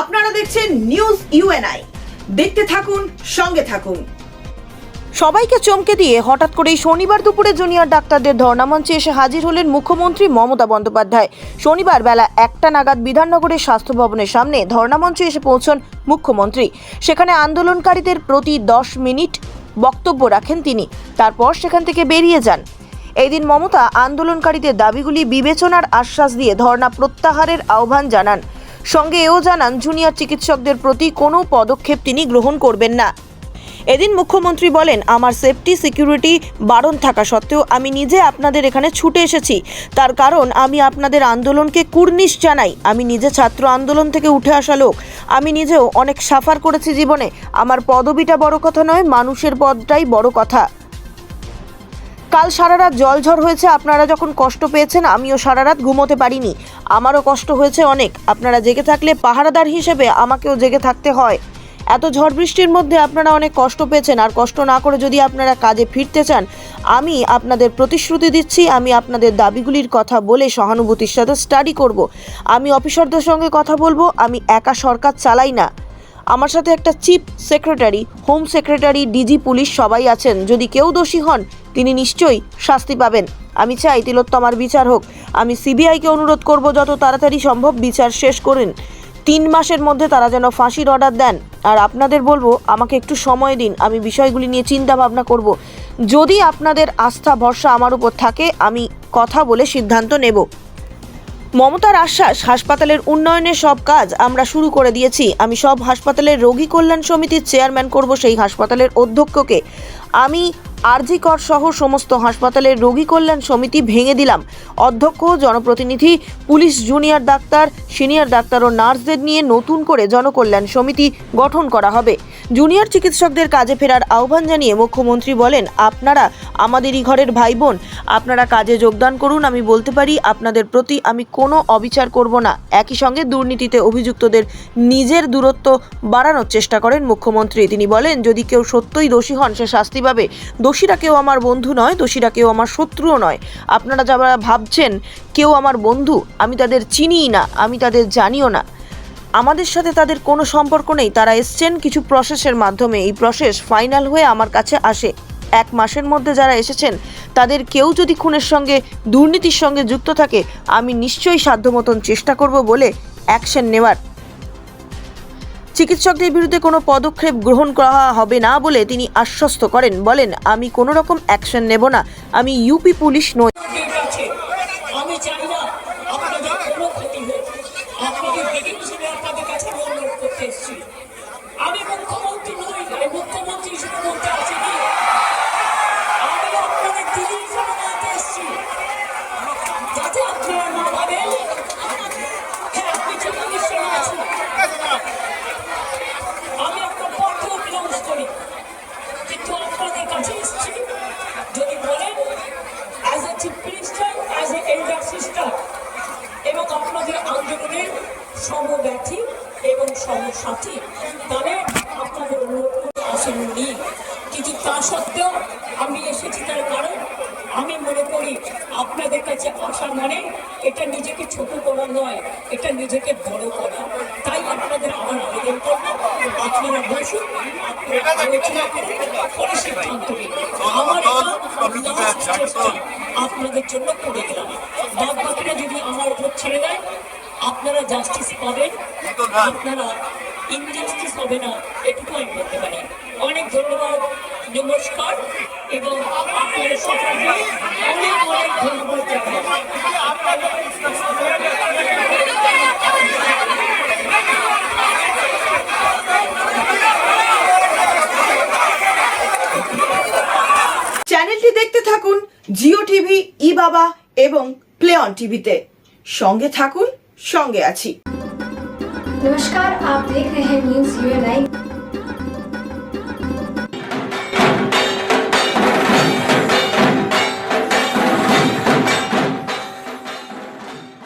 আপনারা দেখছেন news UNI দেখতে থাকুন, সঙ্গে থাকুন। সবাইকে চমকে দিয়ে হঠাৎ করেই শনিবার দুপুরে জুনিয়র ডাক্তারদের ধর্ণামঞ্চে এসে হাজির হলেন মুখ্যমন্ত্রী মমতা বন্দ্যোপাধ্যায়। শনিবার বেলা একটা নাগাদ বিধাননগরের স্বাস্থ্য ভবনের সামনে ধর্ণামঞ্চে এসে পৌঁছন মুখ্যমন্ত্রী। সেখানে আন্দোলনকারীদের প্রতি দশ মিনিট বক্তব্য রাখেন তিনি। তারপর সেখান থেকে বেরিয়ে যান। এই দিন মমতা আন্দোলনকারীদের দাবিগুলি বিবেচনার আশ্বাস দিয়ে ধর্ণা প্রত্যাহারের আহ্বান জানান। সঙ্গে এও জানান, জুনিয়র চিকিৎসকদের প্রতি কোনো পদক্ষেপ তিনি গ্রহণ করবেন না। এদিন মুখ্যমন্ত্রী বলেন, আমার সেফটি, সিকিউরিটি বারণ থাকা সত্ত্বেও আমি নিজে আপনাদের এখানে ছুটে এসেছি। তার কারণ, আমি আপনাদের আন্দোলনকে কুর্নিশ জানাই। আমি নিজে ছাত্র আন্দোলন থেকে উঠে আসা লোক। আমি নিজেও অনেক সাফার করেছি জীবনে। আমার পদবিটা বড় কথা নয়, মানুষের পদটাই বড় কথা। কাল সারা রাত জলঝড় হয়েছে, আপনারা যখন কষ্ট পেয়েছেন, আমিও সারা রাত ঘুমোতে পারিনি। আমারও কষ্ট হয়েছে অনেক। আপনারা জেগে থাকলে পাহারাদার হিসেবে আমাকেও জেগে থাকতে হয়। এত ঝড় বৃষ্টির মধ্যে আপনারা অনেক কষ্ট পেয়েছেন, আর কষ্ট না করে যদি আপনারা কাজে ফিরতে চান, আমি আপনাদের প্রতিশ্রুতি দিচ্ছি, আমি আপনাদের দাবিগুলির কথা বলে সহানুভূতির সাথে স্টাডি করব। আমি অফিসারদের সঙ্গে কথা বলব, আমি একা সরকার চালাই না। আমার সাথে একটা chief secretary home secretary DG police সবাই আছেন। যদি কেউ দোষী হন তিনি নিশ্চয়ই শাস্তি পাবেন। আমি চাই তিলোত্তমার বিচার হোক। আমি সিবিআইকে অনুরোধ করব যত তাড়াতাড়ি সম্ভব বিচার শেষ করেন। তিন মাসের মধ্যে তারা যেন ফাঁসির অর্ডার দেন। আর আপনাদের বলব, আমাকে একটু সময় দিন। আমি বিষয়গুলি নিয়ে চিন্তা ভাবনা করব। যদি আপনাদের আস্থা, ভরসা আমার উপর থাকে, আমি কথা বলে সিদ্ধান্ত নেব। মমতার আশ্বাস, হাসপাতালের উন্নয়নের সব কাজ আমরা শুরু করে দিয়েছি। আমি সব হাসপাতালের রোগী কল্যাণ সমিতির চেয়ারম্যান করব সেই হাসপাতালের অধ্যক্ষকে। আমি আরজিকর সহ সমস্ত হাসপাতালের রোগী কল্যাণ সমিতি ভেঙে দিলাম। অধ্যক্ষ, জনপ্রতিনিধি, police junior doctor, senior doctor ও নার্সদের নিয়ে নতুন করে জনকল্যাণ সমিতি গঠন করা হবে। জুনিয়র চিকিৎসকদের কাজে ফেরার আহ্বান জানিয়ে মুখ্যমন্ত্রী বলেন, আপনারা আমাদেরই ঘরের ভাই বোন আপনারা কাজে যোগদান করুন, আমি বলতে পারি, আপনাদের প্রতি আমি কোনো অবিচার করব না। একই সঙ্গে দুর্নীতিতে অভিযুক্তদের নিজের দূরত্ব বাড়ানোর চেষ্টা করেন মুখ্যমন্ত্রী। তিনি বলেন, যদি কেউ সত্যই দোষী হন, সে শাস্তি পাবে। দোষীরা কেউ আমার বন্ধু নয়, দোষীরা কেউ আমার শত্রুও নয়। আপনারা যারা ভাবছেন কেউ আমার বন্ধু, আমি তাদের চিনিই না, আমি তাদের জানিও না। আমাদের সাথে তাদের কোনো সম্পর্ক নেই, তারা এসছেন কিছু প্রসেসের মাধ্যমে। এই প্রসেস ফাইনাল হয়ে আমার কাছে আসে। এক মাসের মধ্যে যারা এসেছেন, তাদের কেউ যদি খুনের সঙ্গে, দুর্নীতির সঙ্গে যুক্ত থাকে, আমি নিশ্চয়ই সাধ্য মতন চেষ্টা করব বলে অ্যাকশন নেওয়ার। চিকিৎসকদের বিরুদ্ধে কোনো পদক্ষেপ গ্রহণ করা হবে না বলে তিনি আশ্বস্ত করেন। বলেন, আমি কোনো রকম অ্যাকশন নেব না। আমি ইউপি পুলিশ নই। এবং সমসাথী তাহলে আপনাদের অনুরোধ করে আসেননি কিন্তু তা সত্ত্বেও আমি এসেছি তার কারণ আমি মনে করি আপনাদের কাছে আসা মানে এটা নিজেকে ছোট করা নয় এটা নিজেকে বড় করা। তাই আপনাদের আমার আবেদন করব। আপনারা বসুন আপনারা আলোচনা করুন পরে সিদ্ধান্ত নিন। আমার আপনাদের জন্য করে গেলাম বাদ বাকিটা যদি আমার উপর ছেড়ে দেয় আপনারা জাস্টিস পাবেন আপনারা ইনজাস্টিস হবে না এটুকু আমি বলতে পারি। অনেক ধন্যবাদ নমস্কার এবং আপনাদের সকলকে অনেক অনেক ধন্যবাদ চ্যানেলটি দেখতে থাকুন জিও টিভি ই বাবা এবং প্লে অন টিভিতে। সঙ্গে থাকুন। সঙ্গে আছি নমস্কার আপ দেখ রহে নিউজ ইউ লাইক